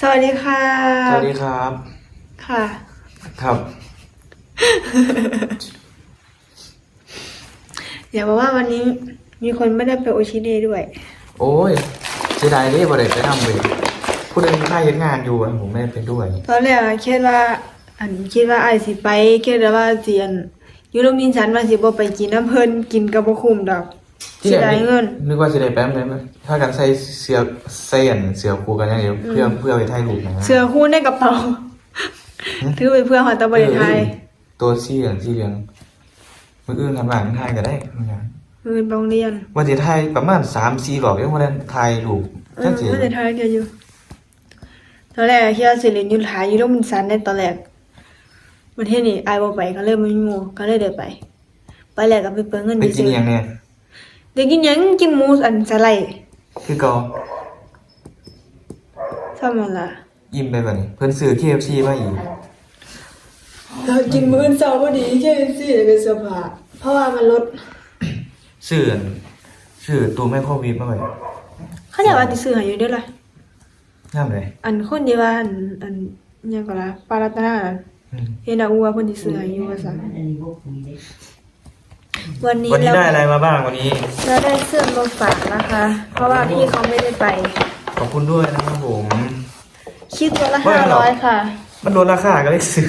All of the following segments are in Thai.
สวัสดีค่ะ สวัสดีครับ ค่ะ ครับ อย่าบอกว่าวันนี้มีคนไม่ได้ไปโอชิเน่ด้วย โอ้ยเสียดายเด้บ่ได้ไปทำเลยผู้ใดมีค่าเฮ็ดงานอยู่อะผมไม่ได้ไปด้วย ตอนแรกอะคิดว่า อันคิดว่าไอายสิไปคิดว่าเสียนอยูโรมินฉันว่าสิบ่ไปกินน้ำเพิ่นกินกับบ่คุ้มดอก เสียดายเงิน นึกว่าสิได้ไปไหมถ้ากันใส่เสื้อใส่อันเสื้อคู่กันอย่างเดียวเพื่อเพื่อไปถ่ายรูปนะเสื้อคู่ในกระเป๋า ถือไปเพื่อหอตะบริไทยเออตัวสีเหลืองสีเหลืองมื้ออื่นทำงานถ่ายก็ได้มื้อนั้นมือโรงเรียนว่าสิถ่ายประมาณ3-4รอบยังบ่ได้ถ่ายรูปเอจัอกสิไม่ได้ทายเดียวอยู่ ตอนแรกคิดว่าสิเรียนอยุทธาอยูโรมินฉันในตอนแรกประเทศนี้ไอายบ่ไปก็เลยไม่มีหมู่ก็เลยเดินไป ไปแล้วก็ไปเปิดเงินไปกินซื้อิหยังแน่เด็กกินหยังกินหมูอันสไลด์คือเก่าชอบมันละอิ่มไปบัดนี้เพิ่นซื้อ KFC มาอีกกินมื้อเช้าพอดีแค่สิเป็นเสื้อผ้าเพราะว่ามันลดซื้ออันซื้อตู้ไมโครเวฟมาไว้เขาจะว่าสิซื้อให้อยู่เด้อล่ะยามเลยอันคนที่ว่าอันอันหยังก็ล่ะปารัตนาน่ะอืมเฮ็ดเอาว่าเพิ่นสิซื้อให้อยู่ว่าซั่นวันนี้วั นนี้เราได้อะไรมาบ้างวันนี้ เราได้เสื้อมาฝากนะคะ เพราะว่าพี่เขาไม่ได้ไป ขอบคุณด้วยนะครับผมคิดตัวละว่าไงหรอ500ค่ะ มันลดราคาก็เลยซื้อ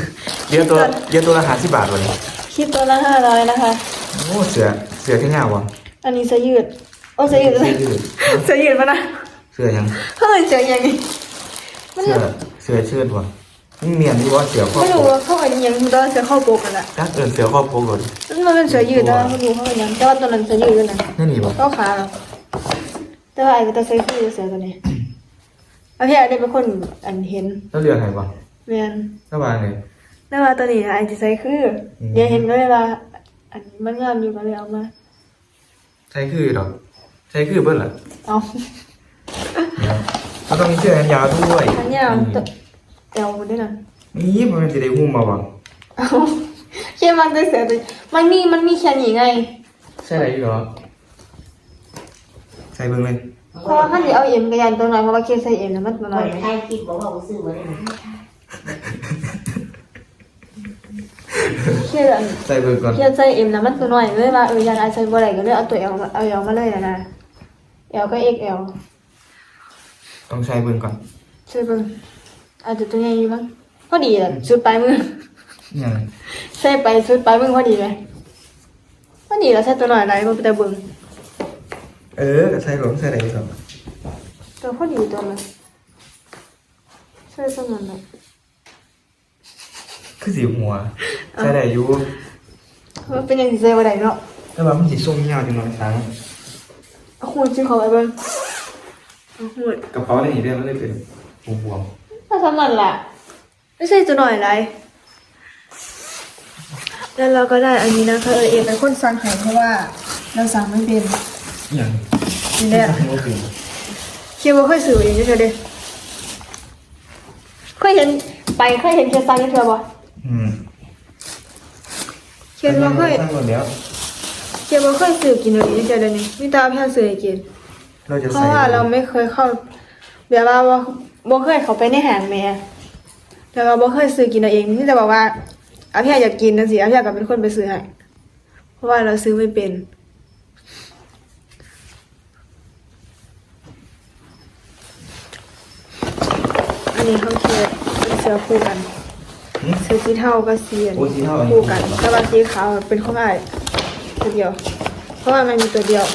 เยอะตัวคิดก่อนเยอะตัวราคาสิบบาทวันนี้คิดตัวละ500นะคะ โอ้เสือเสือที่เงาวะอันนี้เสื้อยืดโอ้เสื้อยืดเสื้อยืดเสื้อยืดปะนะเสือยังเฮ้ยเสื้อยังไงมันเสือเสือเชือดวะ นี่เมียนที่ว่าเสือครอบไม่ครู้รัวว่าเข้าไปยังตอนเสือเข้าโปกกันอะถ้าเกิดเสือครอบครัวก่อนมันเป็นเสือยืดนะไม่รู้เข้าไปยังแต่ว่าตอนนั้นเสือยืดด้วยนะนั่นนี่ปะก็ขาหรอกแต่ว่าไอ้ก็จะใส่คือเสือตัวนี้เอาพี่ไอ้ได้เป็นคนอันเห็นแล้วเรือไหนปะแม่นระหว่างไหนแต่ว่าตัวนี้นะไอ้จะใส่คืออมเดี๋ยวเห็นก็เลยว่าอันมันงามอยู่ก็เลยเอามาใช้คือหรอใช้คือเบิ้ลเหรอเอาเขาต้องมีเสื้อแขนยาวด้วย อันยาวตัว เอวมันด้วยนะนี่มันจะได้หุ้มมาวะเอาแค่มันได้เสือตัวมันมีมันมีแค่นี้ไง ใช่ไหมหรอ ใส่เบิ้งเลยเพราะว่าถ้าสิเอาเอ็มกระยันตัวหน่อยเพราะว่าเคสใส่เอ็มแล้วมันตัวหน่อยไหมใครคิดบอกว่ากูซื้อมาได้ไหมเคสอันใส่เบิ้งก่อนเคสใส่เอ็มแล้วมันตัวหน่อยเลยว่าเออยันไอใส่บ่ได้ก็เลยเอาตัวเอลมาเอาเอลมาเลยนะนะเอลก็เอ็กเอลต้องใช้เบิ้งก่อนใช่เบิ่ง อาจจะตัวใหญ่อยู่มั้งพอดีแหละสุดปลายมือยังไงใส่ไปสุดปลายมือพอดีไหมพอดีแล้วใส่ตัวหน่อยไหนบ่ไปแต่เบิ่งเออใส่หลงใส่อะไรก่อนตัวพอดีตัวมันใส่สมันเลยคือสีหัวใส่ได้อยู่มันเป็นอย่างที่ใส่บ่ได้เนาะแต่ว่ามันสีส้มยาวจังเลยทั้งเอาหูจิ้มเข้าไปเบิ่งเอาหูกระเป๋าได้อีกเรื่องมันเลยเป็นบวม ถ้าสมันล่ะ ไม่ใช่ตัวหน่อยไรแล้วเราก็ได้อันนี้นะคะเออเองเป็นคนสั่งให้เพราะว่า เราสั่งไม่เป็นๆอย่างนี่แหละสั่งโอเคคิดว่าค่อยสื่ออย่างนี้เธอเด้เคยเห็นไปเคยเห็นเคียซังนี่เธอบ่อืมเคียว่าเคยสั่งหมดแล้วเคียว่าเคยสื่อกินอย่างนี้เธอเด้นี่มีตาพี่สื่อให้กิน เราจะเพใส่ราะว่าเราไม่เคยเข้าแบบว่าบ่ บ่เคยเข้าไปในห้างแม่แต่ว่าบ่เคยซื้อกินเอาเองนี่จะบอกว่าอาพี่อยากกินนะสิอาพี่ก็เป็นคนไปซื้อให้เพราะว่าเราซื้อไม่เป็นอันนี้เขาเขียนเป็นเสื้อคู่กันหึเสื้อสีเทากับสีอันโอ้สีเทาอันนี้คู่กันแต่ว่าสีขาวเป็นของอ้ายตัวเดียว เพราะว่ามันมีตัวเดียว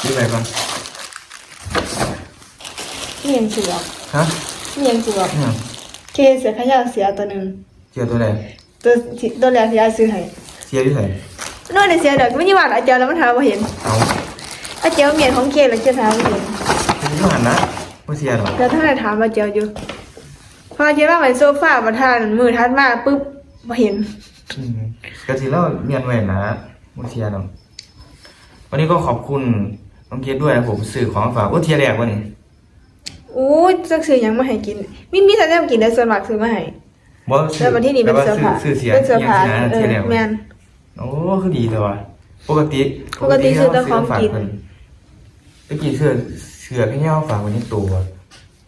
ซื้ออะไร ก่อนนี่ยังเสือฮะนี่ยังเสือเนี่ยเคเสือขยะเสียตัวหนึ่งเสียตัวไหนตัวที่ตัวแรกที่อ้ายซื้อให้เสียที่ไหนน้อยในเสียเด็กไม่ยี่หวานอาเจียวแล้วมันหาบ่เห็นเอาอาเจียวเมียนของเคแล้วเคหาบ่เห็นเป็นที่หันนะไม่เสียหรอกแล้วถ้าได้ถามอาเจียวอยู่ พออาเจียวว่าไปโซฟามาทานมือทัดมาปุ๊บบ่เห็นอืมกระสีเราเมียนแหวนนะไม่เสียหรอกวันนี้ก็ขอบคุณน้องเกดด้วยนะผมสื่อของฝากโอ้เทียแรกวันนี้ อู้จักซื้อหยังมาให้กินมีมีแต่แนวกินได้ส่วนมากซื้อมาให้บอสแล้ววันที่นี่เป็นเสื้อผ้าสื่อเสียเป็นเสื้อผ้าอย่างเอที่อนะเทียแรกแม่นโอ้คือดีแต่ว่าปกติปกติซื้อแต่ของกินเมื่อกี้เสื้อเสื้อแค่เงาฝากวันนี้ตัว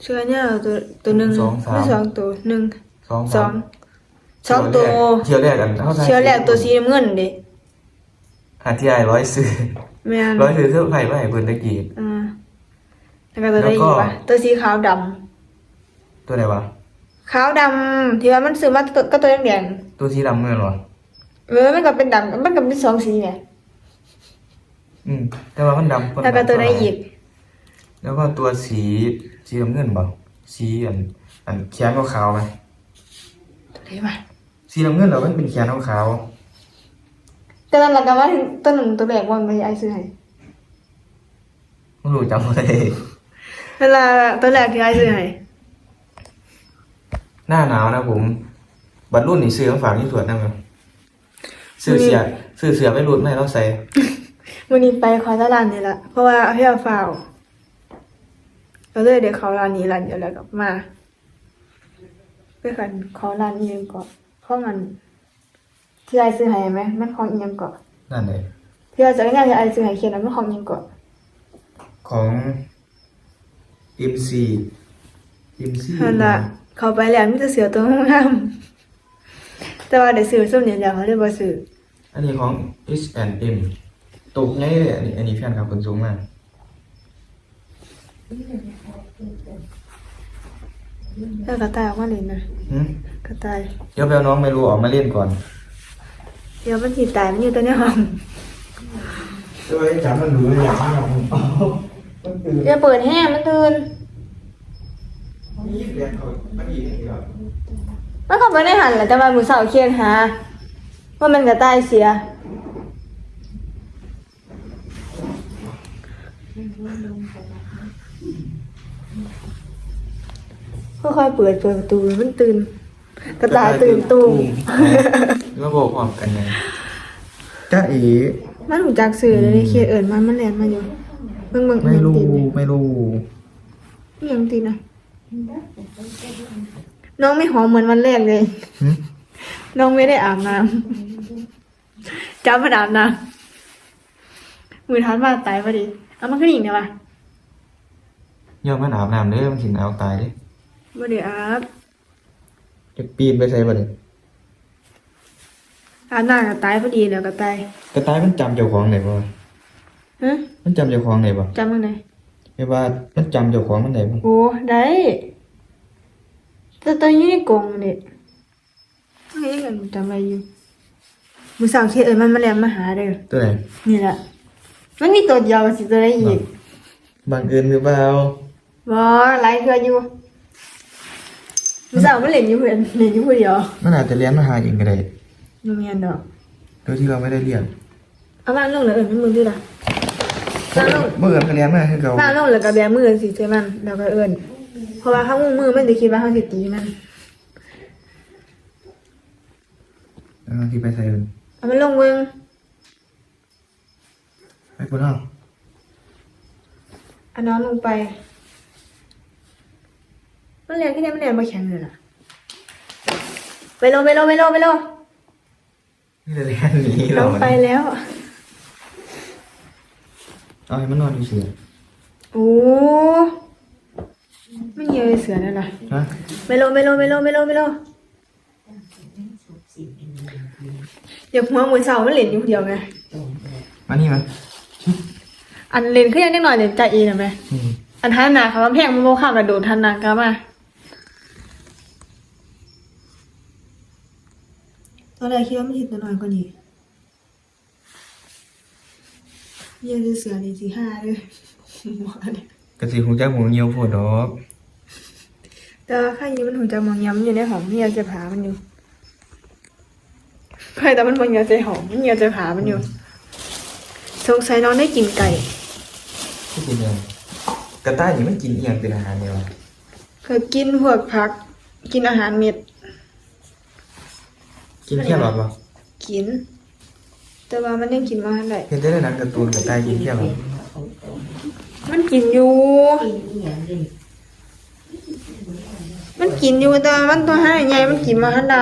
เชื้อเนี่ยตัวตัวหนึ่งสองสาม ไม่สองตัวหนึ่งสองสองสองตัวเที่ยวแรกกันเข้าใจเชื้อแรกตัวสีน้ำเงินเด็หาที่ไอ้ร้อยซื้อแม่นร้อยซื้อเสื้อไผ่ไว้ให้เพิ่นตะกี้อ่า แล้วก็ตัวได้แล้วก็อีกปะตัวสีขาวดตัวไหนวะำขาวดำที่ว่ามันซื้อมาตัวก็ตัวแดงตัวสีดำเงินวะๆเออมันก็เป็นดำมันก็เป็นสองสีไงอืม แต่ว่ามันดำแล้วก็ตัวได้อีกแล้วก็ตัวสีสีน้ำเงินบ่สีอันอันแขนขาวๆไหมตัวไหนวะสีน้ำเงินเหรอมันเป็นแขนขาวแต่ตอนหลังก็ว่าถึงตัวหนึ่งตัวแรกว่ามันไอซื้อให้ๆไม่รู้จำไม่ได้ เวลาตัวแรกที่ไอซื้อให้หน้าหนาวนะผมบัตรรุ่นนี่ซื้อของฝากที่สวนได้ไหมซื้อเสียซื้อเสือไปรุ่นไม่ให้เราใส่วันนี้ไปคอตลาดนี่ละเพราะว่าพี่เอาฟาวก็เลยเดี๋ยวเขาร้านนี้ร้านเดียวแล้วกลับมาไปกันเขาร้านนี้ยังก่อนข้อมันที่ไอซื้อให้ไหมมันของอีกยังก่อนนั่นเลยที่เราจะได้งานที่ไอซื้อให้เขียนแล้วมันของอีกยังก่อนของ MC MC นั่นละเขาไปแล้วมีแต่เสือตัวงามๆแต่ว่าเดี๋ยวซื้อส้มเนี่ยเดี๋ยวเขาเรียกว่าซื้ออันนี้ของ H&M ตกไงเลยอันนี้อันนี้แฟนครับคนสูงมากแล้วกระต่ายออกมาเลยนะหืมกระต่ายเดี๋ยวไปเอาน้องไม่รู้ออกมาเล่นก่อนเดี๋ยวมันสีตายมันอยู่ตัวในห้องโดยจำมันรู้เลยอย่างนี้มัน ตื่นอย่าเปิดแห้งมันตื่นนี่เรียนเขาไม่ดีนี่หรอมันเข้าไปในหันแหละแต่ว่ามือเสาเคียนหาว่ามันกระต่ายเสียค่อยๆเปิดเปิดประตูมันตื่น กระต่ายตื่นตูมแล้วบอกความกันไงจ้าเอ๋มันหูจักสื่อเลยในเขียนเอิญมันมันแลนมาอยู่ เบิ่งเบิ่งไม่รู้อิหยังตีนไม่รู้อิหยังตีนนะน้องไม่หอมเหมือนวันแรกเลย หึ น้องไม่ได้อาบน้ำจ้ามาอาบน้ำมือทันมาตายพอดี เอามันขึ้นอีกเนี่ยวะยอมมันอาบน้ำเด้อมันกินเอาตายเด้บ่ได้อาบจะปีนไปใส่บ่เด้อาบน้ำก็ตายพอดีแล้วก็ตายกระต่ายมันจำเจ้าของได้บ่ฮะ มันจำเจ้าของได้บ่จำมันไหนแม่ว่ามันจำเจ้าของมันได้บ่โอ้ได้แต่ตอนอยู่ในกรงนี่มันก็ยังจำอะไรอยู่มือสาวเขียนเอิญมันมาแลนมาหาเด้อตัวไหนนี่แหละมันมีตัวเดียวสิตัวได้อีกบังเอิญหรือเปล่าบ่หลายเทื่ออยู่มือสาวมันเล่นอยู่เพื่อนเล่นอยู่ผู้เดียวมันอาจจะเลี้ยงมาหาเองก็ได้บ่แม่นดอกโดยที่เราไม่ได้เรียนเอาบ้านลงแล้วเอิ้นมันมึงด้วยล่ะบ้านลง เมื่อเอิญก็เลี้ยงมาให้เขาบ้านลงแล้วก็แบมือสิใช่มันแล้วก็เอิ้นเพราะว่าเขามือมันสิคิดว่าเขาสิตีมันเออที่ไปใส่เอิญเอามันลงเบิ่งไปพุ่นเฮาเอาน้องลงไปมันเรียนที่ไหนมันเรียนบ่แข็งเลยล่ะไปลงไปลงไปลงไปลงนี่จะเลี้ยงหนีลเรางไปแล้ว เอาให้มันนอนดูเสือโอ้ไม่เยอะเสือแล้วล่ะฮะไปลงไปลงไปลงไปลงไปลงเดี๋ยวหัวมือเสามันเล่นอยู่คนเดียวไงมานี่มันอันเล่นขึ้นยังนิดหน่อยเล่นใจเองนะไหมอืมอันทันนาค่ะว่าแพงมันโมข้ามกระโดดทันนากามาตอนแรกคิดว่ามันหิดน้อยกว่านี้ เยี่ยมเสือนี่สี่ห้าเลยหมอเนี่ยกระสีหูจักหูเงียวโพดดอก แต่ว่าข้ายีมันหูจะมองย้ำอยู่ในหอมเนี่ยจะผามันอยู่ใครแต่มันมองยาใจหอมมันยาจะผามันอยู่ สงสัยน้องได้กินไก่ที่กินยังกระต่ายนี่มันกินเอียงเป็นอาหารเนี่ยวะเคยกินพวกผัก กินอาหารเม็ด กินแค่หลอดปะกิน แต่ว่ามันยังกินมาเท่าไหร่เห็นได้ในหนังการ์ตูนกระต่ายกินแค่หลอดมันกินอยู่กินอีหยังดิมันกินอยู่แต่ว่ามันตัวห้าใหญ่มันกินมาทันใด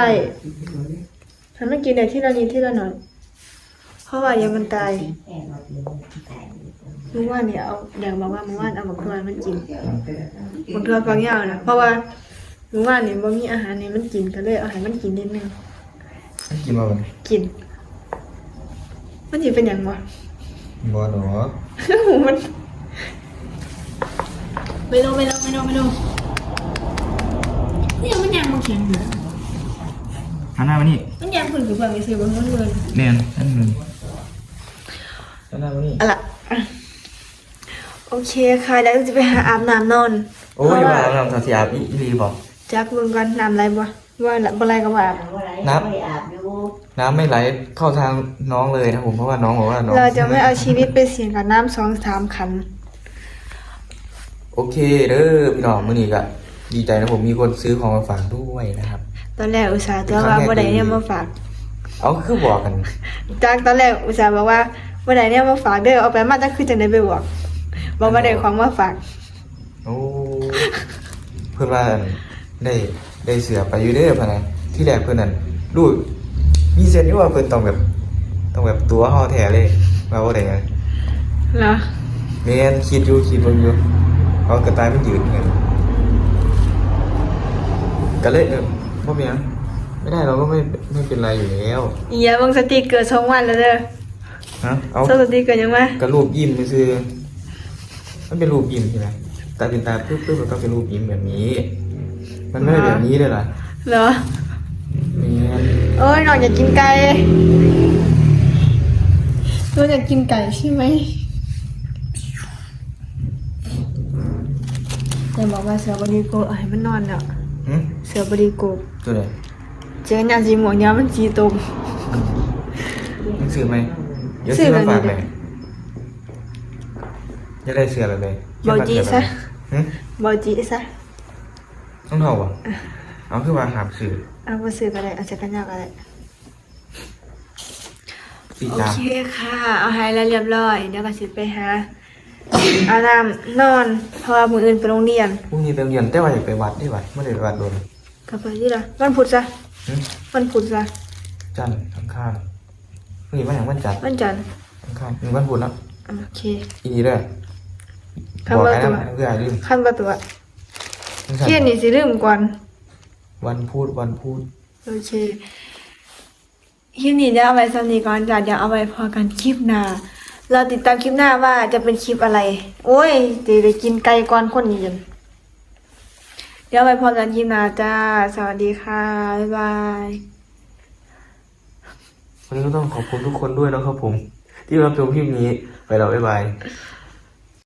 ถ้ามันกินได้ที่ละนิดที่ละหน่อยเพราะว่าอย่ามันตายแอบเอาเดี๋ยวตายมื่อวานเนี่ยเอาอยากบอกว่าเมื่อวานเอาบักทวนมันกินบักทวนฟังยาวนะเพราะว่าเมื่อวานเนี่ยบ่มีอาหารเนี่ยมันกินก็เลยเอาให้มันกินนิดนึงให้กินมาบ่กิน มันสิเป็นหยังวะบ่หรอมันไม่รู้ไม่รู้ไม่รู้ไม่รู้เนี่ยมันยังมันแข็งอยู่หันหน้ามานี่มันยังฝืนอยู่แบบนี้สิบนมันเลยแน่นนั่นมันหันหน้ามานี่อะล่ะอะโอเคค่ะแล้วจะไปหาอาบน้ำนอนโอ้ยว่าเราทำสีอาบอีอีลีบอกจักมึงก่อนน้ำอะไรบ่ว่าละบ่อะไรก็ว่านับไม่อาบอยู่ น้ำไม่ไหลเข้าทางน้องเลยนะผมเพราะว่าน้องบอกว่าน้องเราจะไม่เอาชีวิตไปเสี่ยงกับน้ำสองสามคัน โอเคเด้อพี่น้องมื้อนี้ก็ดีใจนะผมมีคนซื้อของมาฝากด้วยนะครับ ตอนแรกอุตส่าห์ตัวว่าบ่ได้เนี่ยมาฝาก เอาคือบอกกันจากตอนแรกอุตส่าห์บอกว่าบ่ได้เนี่ยมาฝากเด้อเอาไปมาจักคือจังได๋ไปบอกบอกว่าได้ของมาฝากโอ้เพื่อนว่าได้ได้เสือไปอยู่เด้อพะนะที่แรกเพื่อนนั่นรู้ มีเซนที่ว่าเพื่อนต้องแบบ ต้องแบบตัวห่อแท้เลยว่าบ่ได้ไงเหรอแม่นคิดอยู่คิดเบิ่งอยู่เอากระต่ายมันยืนกันก็เลยเออบ่มีหยังไม่ได้เราก็ไม่ไม่เป็นไรอยู่แล้วอีอย่าเบิ่งสติกเกอร์สองวันแล้วเด้อฮะเอาสติกเกอร์ยังมา ก็รูปยิ้มไปซื้อมันเป็นรูปยิ้มใช่ไหมตาเป็นตาปึ๊บปึ๊บมันก็เป็นรูปยิ้มแบบนี้ มันไม่ได้แบบนี้เลยล่ะเหรอแม่น เอ้ยน้องอยากกินไก่น้องอยากกินไก่ใช่ไหมแต่บอกว่าเสือบดีโกเอาให้มันนอนแล้วหึเสือบดีโกตัวไหนเจอหน้าสีหมวกยาวมันสีตรงมึงซื้อไหมเดี๋ยวซื้ซื้ออมาแบบนี้ฝากเลยจะได้เสื้อแบบไหนบอจีซะหึบอจีซะต้องเท่าป่ะเอาคือว่าหามซื้อ เอาไปซื้อก็ได้เอาจากกันยากก็ได้สีโอตามเคค่ะ เอาให้แล้วเรียบร้อย เดี๋ยวก็สิไปหาอาบน้ำนอน เพราะว่ามืออื่นไปโรงเรียนพรุ่งนี้ไปโรงเรียนแต่ว่าอยากไปวัดได้วัดไม่ได้ไปวัดโดนกลับไปที่ละวันพุธซะหึวันพุธซะจันทร์อังคารพรุ่งนี้วันอย่างวันจันทร์วันจันทร์อังคารหนึ่งวันพุธแล้วอะโอเค อีนี้เด้อคำบอกว่าไอ้ตันั่วนเพื่ออะไรลืมขั้นว่าตัวจังซั่นเที่ยนนี่สิลืมก่อน วันพูดวันพูด โอเคคลิปนี้เดี๋ยวเอาไว้สำนีก่อนจ้ะเดี๋ยวเอาไว้พอกันคลิปหน้า เราติดตามคลิปหน้าว่าจะเป็นคลิปอะไร โอ้ยเดี๋ยวไปกินไก่ก่อนคนนี้จนเดี๋ยวเอาไว้พอกันคลิปหน้าจ้า สวัสดีค่ะ บ๊ายบาย วันนี้ก็ต้องขอบคุณทุกคนด้วยนะครับผม ที่รับชมคลิปนี้ไปแล้วบ๊ายบายบ